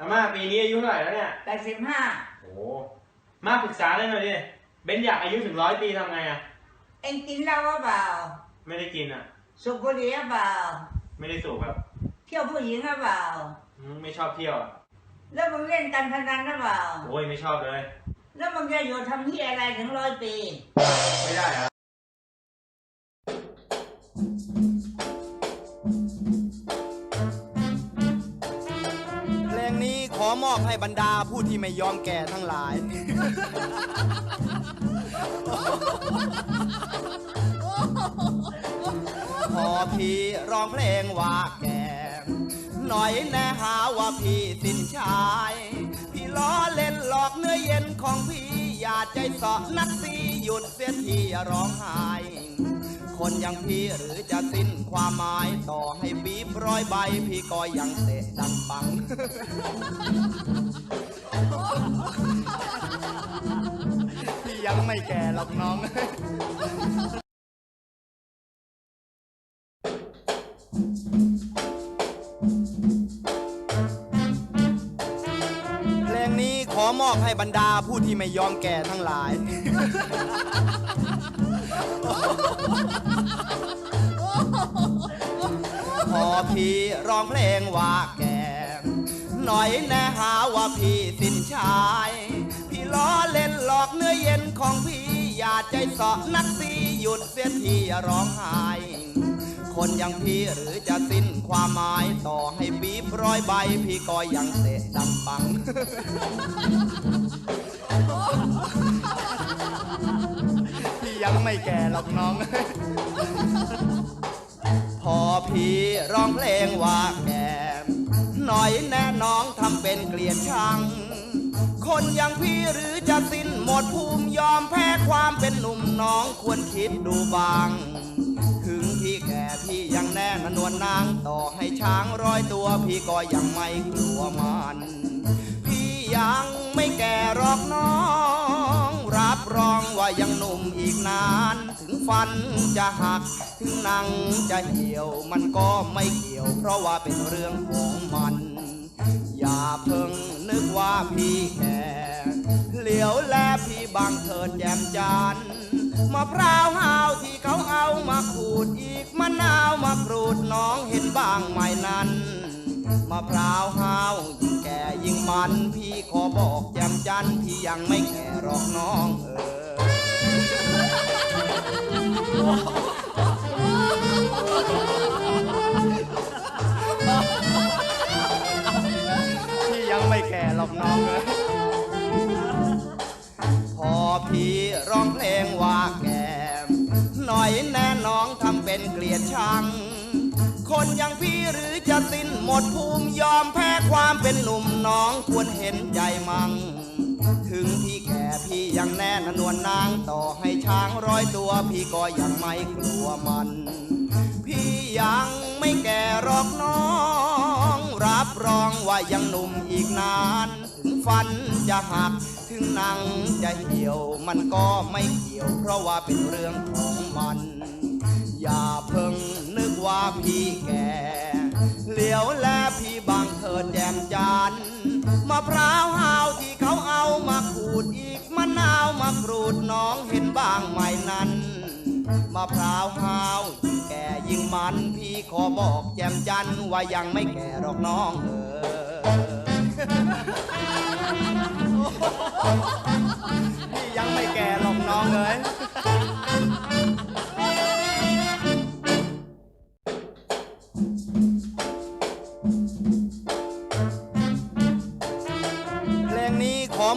อาม่าปีนี้อายุเท่าไหร่แล้วเนี่ยแปดสิบห้าโอ้มาปรึกษาได้หน่อยดิเบนอยากอายุถึงร้อยปีทำไงอะ เอ็งกินเหล้าหรือเปล่าไม่ได้กินอะ สูบบุหรี่หรือเปล่า ไม่ได้สูบครับเที่ยวผู้หญิงหรือเปล่า อืมไม่ชอบเที่ยวอะแล้วมึงเล่นการพนันหรือเปล่า โอ้ยไม่ชอบเลย แล้วมึงจะอยู่ทำที่อะไรถึงร้อยปี ไม่ได้อะเอมอบให้บรรดาผู้ที่ไม่ยอมแก่ทั้งหลาย พอพี่ร้องเพลงว่าแก่หน่อยแน่หาว่าพี่สิ้นชาย พี่ล้อเล่นหลอกเนื้อเย็นของพี่ อย่าใจสาะนักสีหยุดเสียทีอย่าร้องไห้ คนอย่างพี่หรือจะสิ้นความหมายต่อให้ปีบร้อยใบ พี่ก็ยังเตะดังปัง พี่ยังไม่แก่หรอกน้อง เพลงนี้ขอมอบให้บรรดาผู้ที่ไม่ยอมแก่ทั้งหลาย พอพี่ร้องเพลงว่าแก่หน่อยแน่หาว่าพี่สิ้นชาย พี่ล้อเล่นหลอกเนื้อเย็นของพี่อย่าใจสาะนักสีหยุดเสียทีอย่าร้องไห้คนอย่างพี่หรือจะสิ้นความหมายต่อให้ปีบร้อยใบ พี่ก็ยังเตะดังปัง พี่ยังไม่แก่หรอกน้อง พอพี่ร้องเพลงว่าแก่หน่อยแน่น้องทำเป็นเกลียดชัง คนอย่างพี่หรือจะสิ้นหมดภูมิยอมแพ้ความเป็นหนุ่มน้องควรคิดดูบาง ถึงพี่แก่พี่ยังแน่นนวลนางต่อให้ช้างร้อยตัวพี่ก็ยังไม่กลัวมัน พี่ยังไม่แก่หรอกน้อง รับรองว่ายังหนุ่มอีกนาน ถึงฟันจะหัก ถึงหนังจะเหี่ยว มันก็ไม่เกี่ยว เพราะว่าเป็นเรื่องของมัน อย่าเพิ่งนึกว่าพี่แก่เหลียวแลพี่บางเถิดแจ่มจันมะพร้าวห้าวที่เขาเอามาขูดอีกมะนาวมากรูดน้องเห็นบ้างไหมนั้นมะพร้าวห้าวยิ่งแก่ยิ่ มันพี่ขอบอกแจ่มจันที่ยังไม่แก่หรอกน้องเออพี่ยังไม่แก่หรอกน้องเลยพอพี่ร้องเพลงว่าแก่หน่อยแน่น้องทำเป็นเกลียดชัง คนอย่างพี่หรือจะสิ้นหมดภูมิยอมแพ้ความเป็นหนุ่มน้องควรเห็นใจมัง ถึงพี่แก่พี่ยังแน่นนวลนางต่อให้ช้างร้อยตัว พี่ก็ยังไม่กลัวมัน พี่ยังไม่แก่หรอกน้อง รับรองว่ายังหนุ่มอีกนาน ถึงฟันจะหักถึงหนังจะเหี่ยวมันก็ไม่เกี่ยว เพราะว่าเป็นเรื่องของมัน อย่าเพิ่ง พี่แก่ เหลียวแลพี่บางเถิดแจ่มจันทร์มะพร้าวห้าวที่เขาเอามาขูดอีกมะนาวมากรูดน้องเห็นบ้างไหมนั้นมะพร้าวห้าวยิ่งแก่ยิ่งมันพี่ขอบอกแจ่มจันทร์ว่ายังไม่แก่หรอกน้องเออพี่ยังไม่แก่หรอกน้องเอ้ย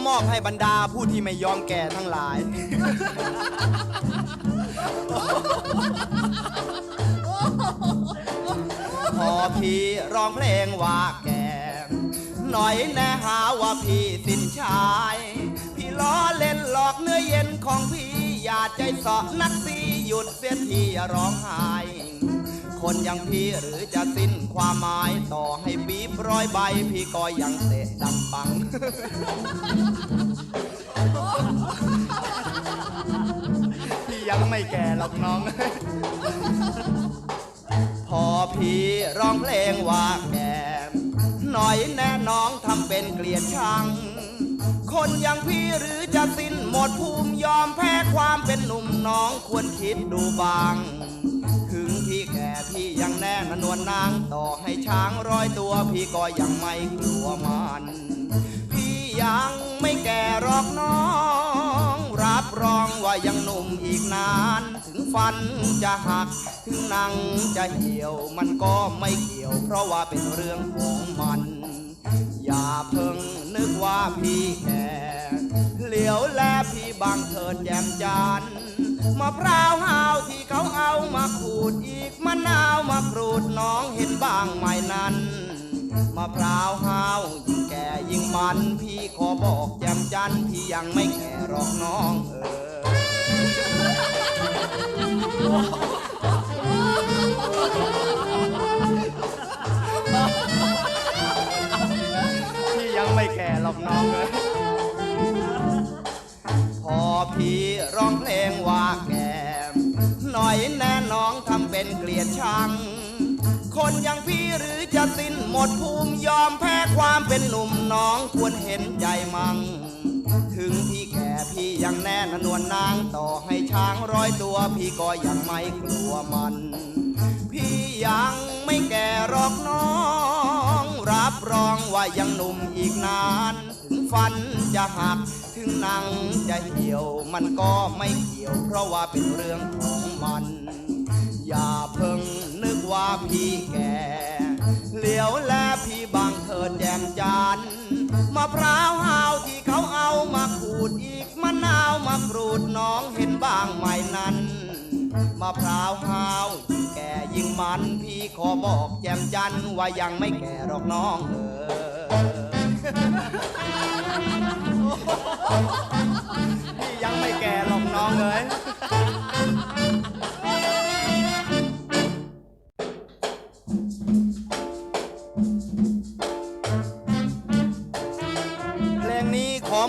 มอบให้บรรดาผู้ที่ไม่ยอมแก่ทั้งหลาย พอพี่ร้องเพลงว่าแก่หน่อยแน่หาว่าพี่สิ้นชาย พี่ล้อเล่นหลอกเนื้อเย็นของพี่อย่าใจเสาะนักสีหยุดเสียทีอย่าร้องไห้ คนอย่างพี่หรือจะสิ้นความหมายต่อให้ปีบร้อยใบ พี่ก็ยังเตะดังปัง พี่ยังไม่แก่หรอกน้อง พอพี่ร้องเพลงว่าแก่หน่อยแน่น้องทำเป็นเกลียดชัง คนอย่างพี่หรือจะสิ้นหมดภูมิยอมแพ้ความเป็นหนุ่มน้องควรคิดดูบ้างถึง พี่แก่พี่ยังแน่นนวลนางต่อให้ช้างร้อยตัว พี่ก็ยังไม่กลัวมัน พี่ยังไม่แก่หรอกน้อง รับรองว่ายังหนุ่มอีกนาน ถึงฟันจะหัก ถึงหนังจะเหี่ยวมันก็ไม่เกี่ยว เพราะว่าเป็นเรื่องของมัน อย่าเพิ่งนึกว่าพี่แก่ เหลียวแลพี่บางเถิดแจ่มจันมะพร้าวหาวที่เขาเอามาขูดอีกมะนาวมากรูดน้องเห็นบ้างไหมนั้นมะพร้าวหาวยิ่งแก่ยิ่งมัน พี่ขอบอกแจ่มจันพี่ยังไม่แก่หรอกน้องเออพี่ยังไม่แก่หรอกน้องเลย อย่างพี่หรือจะสิ้นหมดภูมิยอมแพ้ความเป็นหนุ่มน้องควรเห็นใจมังถึงพี่แก่พี่ยังแน่นนวลนางต่อให้ช้างร้อยตัวพี่ก็ยังไม่กลัวมัน พี่ยังไม่แก่หรอกน้อง รับรองว่ายังหนุ่มอีกนาน ถึงฟันจะหักถึงหนังจะเหี่ยวมันก็ไม่เกี่ยวเพราะว่าเป็นเรื่องของมัน จันมะพร้าวหาวที่เขาเอามาขูดอีกมะนาวมากรูดน้องเห็นบ้างไหมนั้นมะพร้าวหาวยิ่งแก่ยิ่งมันพี่ขอบอกแจมจันว่ายังไม่แก่หรอกน้องเออพี่ยังไม่แก่หรอกน้องเลย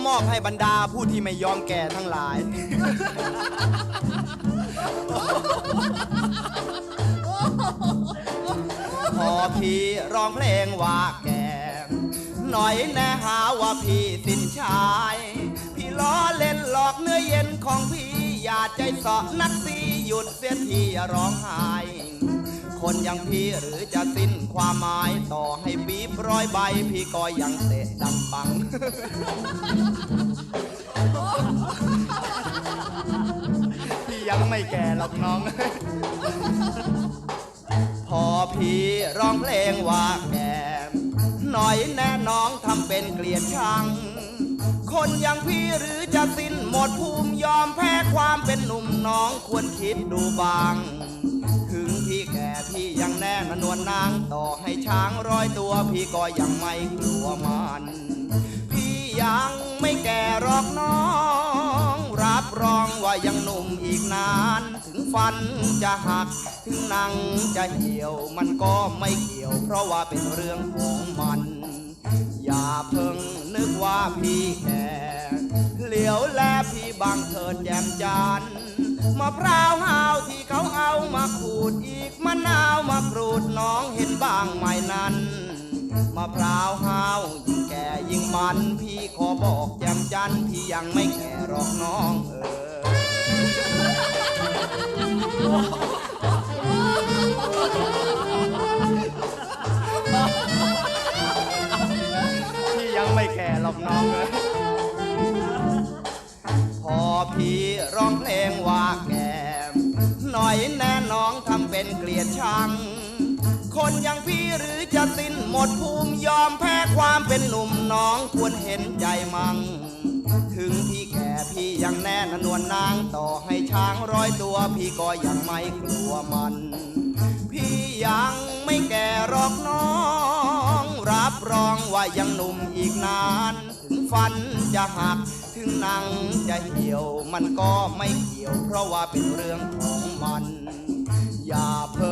มอบให้บรรดาผู้ที่ไม่ยอมแก่ทั้งหลาย พอพี่ร้องเพลงว่าแก่หน่อยแน่หาว่าพี่สิ้นชาย พี่ล้อเล่นหลอกเนื้อเย็นของพี่อย่าใจสาะนักสีหยุดเสียทีอย่าร้องไห้ คนอย่างพี่หรือจะสิ้นความหมายต่อให้ปีบร้อยใบ พี่ก็ยังเตะดังปัง พี่ยังไม่แก่หรอกน้อง พอพี่ร้องเพลงว่าแก่หน่อยแน่น้องทำเป็นเกลียดชังคนอย่างพี่หรือจะสิ้นหมดภูมิยอมแพ้ความเป็นหนุ่มน้องควรคิดดูบ้าง ยังแน่นนวลนางต่อให้ช้างร้อยตัว พี่ก็ยังไม่กลัวมัน พี่ยังไม่แก่หรอกน้อง รับรองว่ายังหนุ่มอีกนาน ถึงฟันจะหัก ถึงหนังจะเหี่ยวมันก็ไม่เกี่ยว เพราะว่าเป็นเรื่องของมัน อย่าเพิ่งนึกว่าพี่แก่เหลียวแลพี่บางเถิดแจ่มจันทร์ มะพร้าวหาวที่เขาเอามาขูดอีกมะนาวมากรูดน้องเห็นบ้างไหมนั้นมะพร้าวหาวยิ่งแก่ยิ่งมันพี่ขอบอกแจ่มจันพี่ยังไม่แก่หรอกน้องเออพี่ยังไม่แก่หรอกน้องเลย ดชัง คนอย่างพี่หรือจะสิ้นหมดภูมิยอมแพ้ความเป็นหนุ่มน้องควรเห็นใจมัง ถึงพี่แก่พี่ยังแน่นนวลนางต่อให้ช้างร้อยตัวพี่ก็ยังไม่กลัวมัน พี่ยังไม่แก่หรอกน้อง รับรองว่ายังหนุ่มอีกนาน ถึงฟันจะหักถึงหนังจะเหี่ยวมันก็ไม่เกี่ยว เพราะว่าเป็นเรื่องของมัน อย่าเพิ่